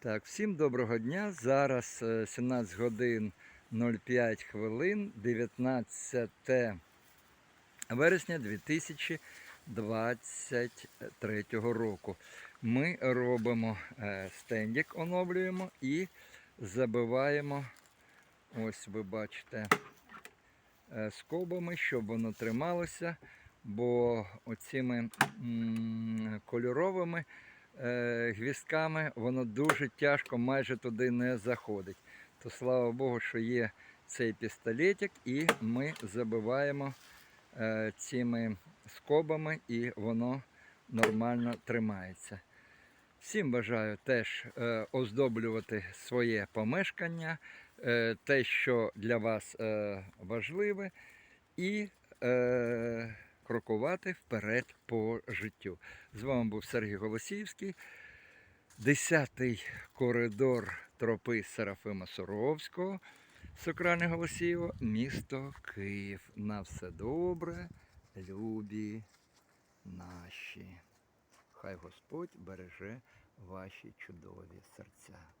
Так, всім доброго дня. Зараз е, 17 годин 05 хвилин, 19 вересня 2023 року. Ми робимо е, стендик, оновлюємо і забиваємо, ось ви бачите, е, скобами, щоб воно трималося, бо оціми м, кольоровими е, гвістками воно дуже тяжко, майже туди не заходить. То слава Богу, що є цей пістолетик, і ми забиваємо е, цими скобами, і воно нормально тримається. Всім бажаю теж е, оздоблювати своє помешкання, е, те, що для вас е, важливе, і е, крокувати вперед по життю. З вами був Сергій Голосіївський, 10-й коридор тропи Серафима Суровського, Сокрани Голосієво, місто Київ. На все добре, любі наші. Хай Господь береже ваші чудові серця.